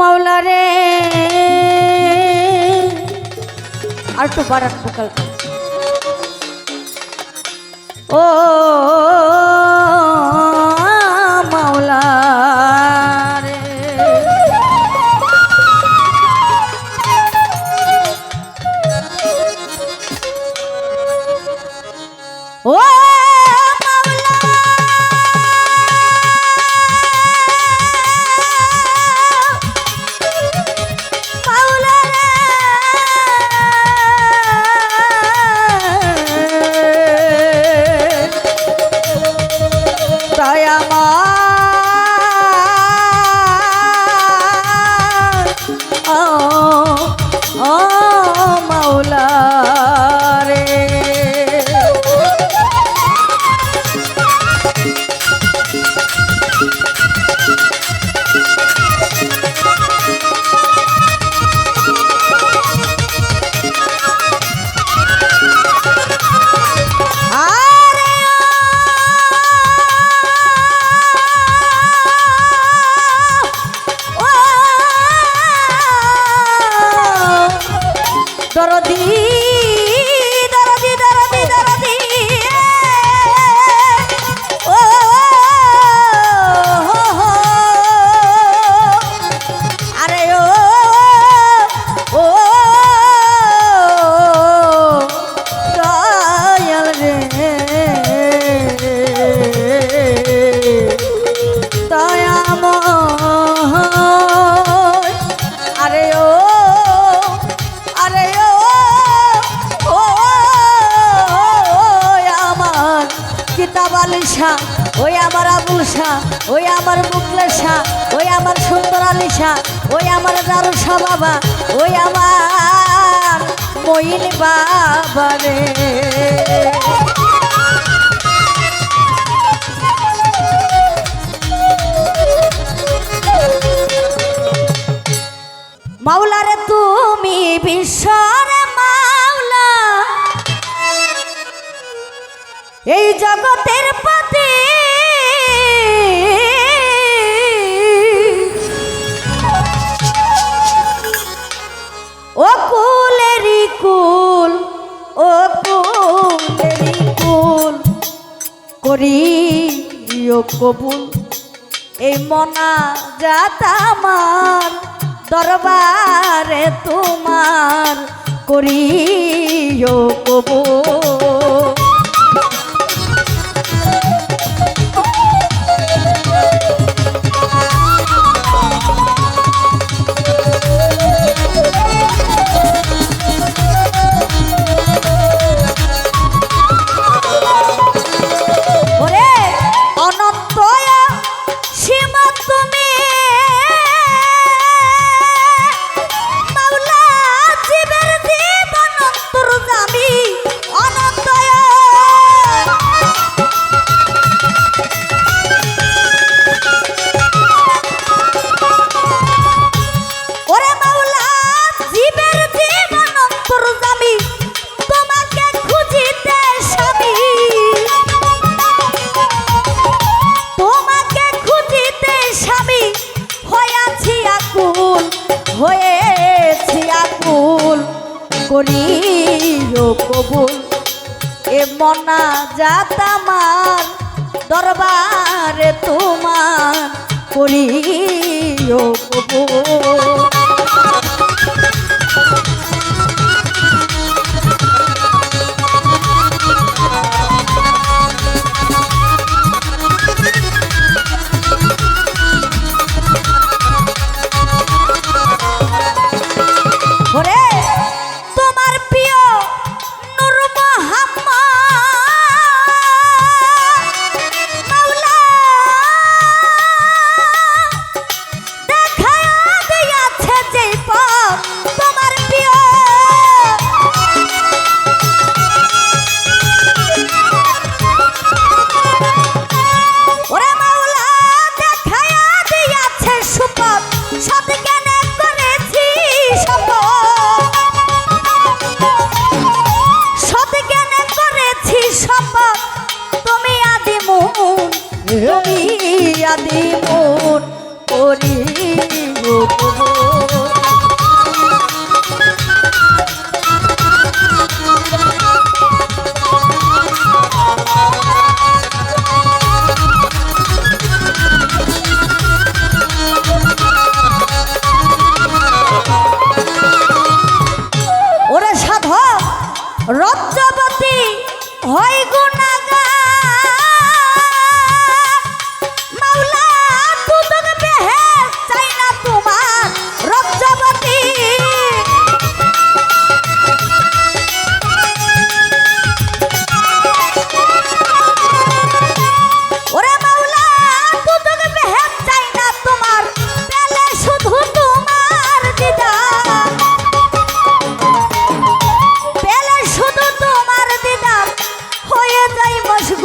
মাওলা রে। আর একটু বাড়ান ভোকাল ও মাওলা রে। ও दी সুন্দর ওই আমার দারু বাবা, ওই আমার মইন বাবা রে। মাওলা রে, তুমি বিশ্বর মাওলা। এই জগতের কবুল। এই মনা যাত আমার দরবারে তোমার করিও কবু করিও কবুল এ মনা যাত আমার দরবারে তোমার করিও কবুল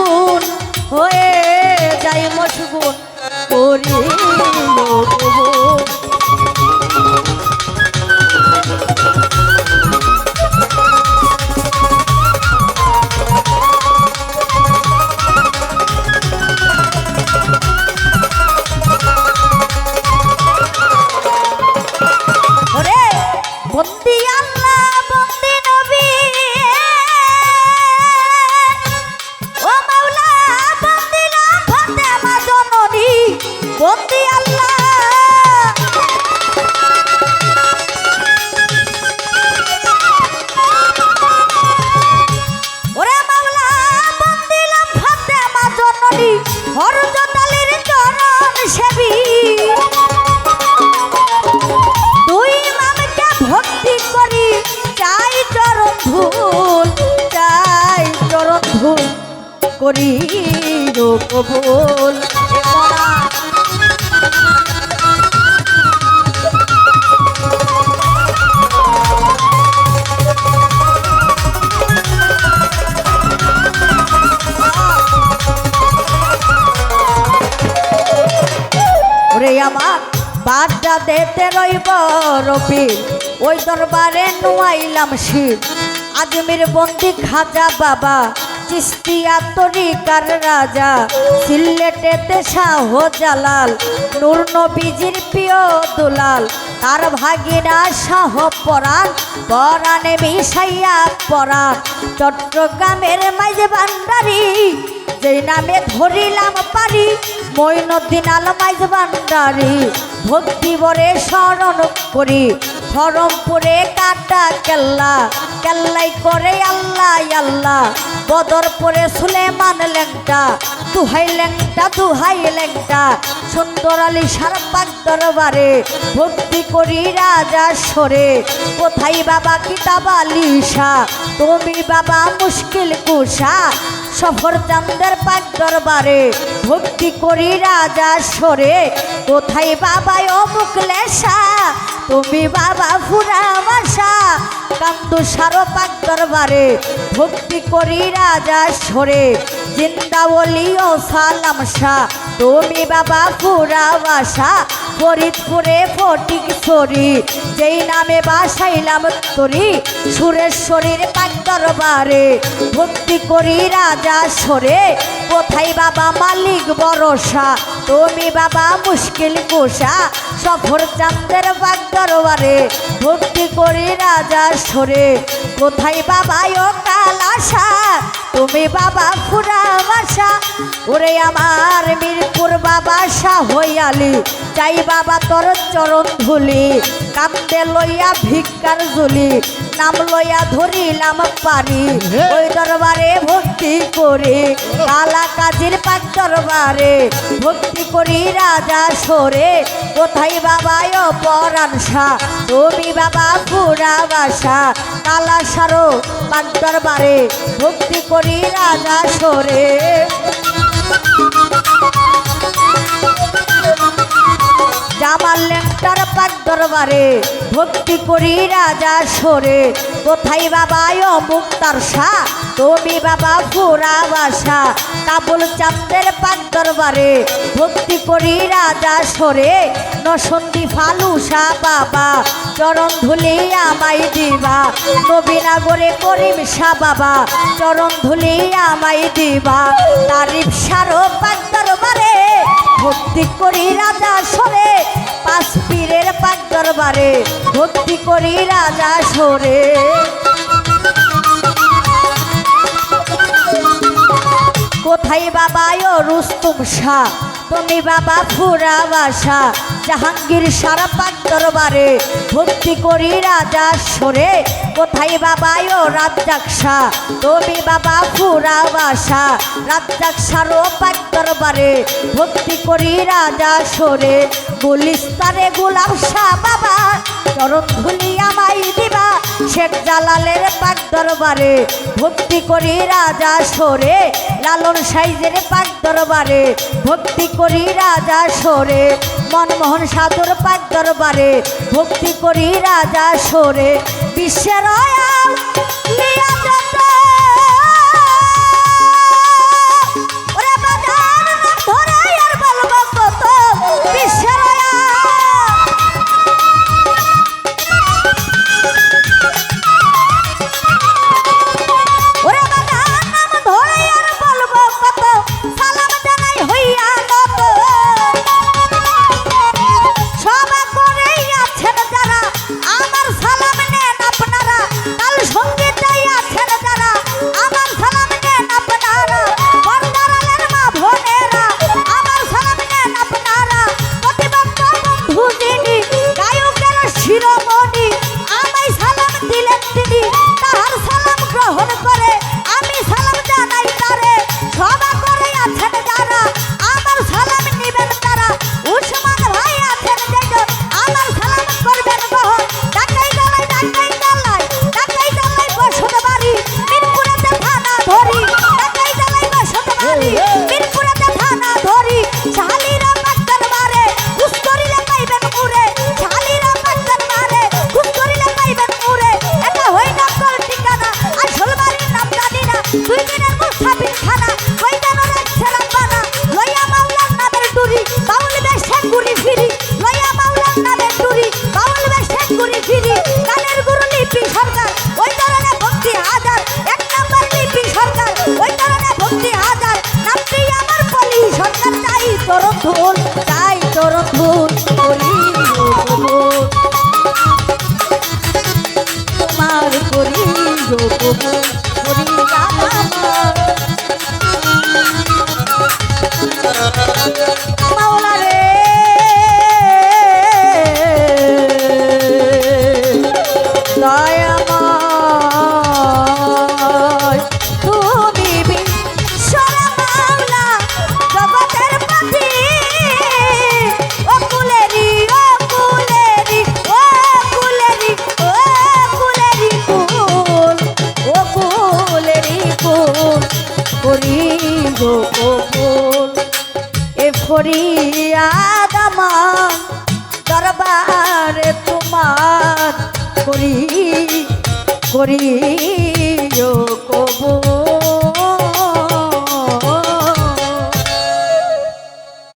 মশগুন হয়ে যাই মশগুন করি বন্দি আল্লাহ বন্দি করি কবুল আমার বাদটা দেতে রইব রবির। ওই দরবারে নুয়াইলাম শিব আজমির বন্দি খাজা বাবা। চিস্তিয়া তরিকার রাজা? সিলেটেতে শাহ জালাল নূর নবীজির প্রিয় দুলাল। তার ভাগিনা শাহ পরাণ, পরাণে মিশাইয়া পরাণ। চট্টগ্রামের মাঝে ভান্ডারি, যেই নামে ধরিলাম পারি। মৈনদ্দিন আলমাইজ ভান্ডারি ভক্তি বরে স্মরণ করি। ফরমপুরে কাটা কেল্লা, কেল্লাই করে আল্লাহ আল্লাহ। বদরপুরে সুলেমান লেংটা, দুহাই লেংটা দুহাই লেংটা। সুন্দর আলী সারপাক দরবারে ভক্তি করি রাজা সরে। কোথায় বাবা কিতাব আলিশা তুমি বাবা মুশকিল কুষা। সফর চান্দের পাক দরবারে ভক্তি করি রাজা সরে। কোথায় বাবা অমুক লেশা তুমি বাবা ফুরা বাসা, কান্দু সারো পাক দরবারে, ভক্তি করি রাজা সরে জিন্দাবলি ও সালাম শাহ তুমি বাবা ফুরা বাসা, ফরিদপুরে ফটিক সরি, যেই নামে বাসাইলাম তরি, সুরেশ্বরীর পাক দরবারে, ভক্তি করি রাজা সরে কোথায় বাবা মালিক ভরসা, তুমি বাবা মুশকিল কোষা সফর চান্দের পাক দরবারে, ভক্তি করি রাজা সরে। কোথায় বাবা ও কালাসা তুমি বাবা ফুরা বাসা ওরে আমার মিরপুর বাবা শাহয়ালি চাই বাবা তোর চরণ ধুলি। কান্দে লইয়া ভিক্ষার জুলি নাম লইয়া ধরিলাম পারি ওই দরবারে ভক্তি করি কালা কাজের পাক দরবারে ভক্তি করি রাজা সরে। কোথায় বাবা ও পরাণ শাহ তুমি বাবা পুরা বাসা কালা সারো পাক দরবারে। ভক্তি করি রাজা সরে। জামাল লেন্টার পাক দরবারে, ভক্তি করি রাজা সরে। কোথায় বাবা ও মুক্তার শাহ তুমি বাবা পুরা বাসা। কাবুল চাঁদের পাক দরবারে, ভক্তি করি রাজা সরে। নসন্দি ফালুসা বাবা চরণ ধুলি আমায় দিবা। নবীনগরে করিম শাহ বাবা, চরণ ধুলি আমায় দিবা। তারিফ সারো পাক দরবারে ভক্তি করি রাজা সরে, পাঁচ পীরের পাক দরবারে ভক্তি করি রাজা সরে। কোথায় বাবা ও রুস্তুম শাহ? তুমি বাবা ফুরা বাসা জাহাঙ্গীর সারা পাক দরবারে। ভক্তি করি রাজা সরে। কোথায় বাবা ও রাজ্জাক শাহ তুমি বাবা ফুরা বাসা রাজ্জাক ও পাক দরবারে। ভক্তি করি রাজা সরে। গুলিস্তারে গোলাপ শাহ বাবা। চরণ ধুলি আমায় দিবা শেখ জালালের পাক দরবারে, ভক্তি করি রাজা সরে, লালন সাইজের পাক দরবারে, ভক্তি করি রাজা সরে, মনমোহন সাধুর পাক দরবারে, ভক্তি করি রাজা সরে, বিশ্বের করি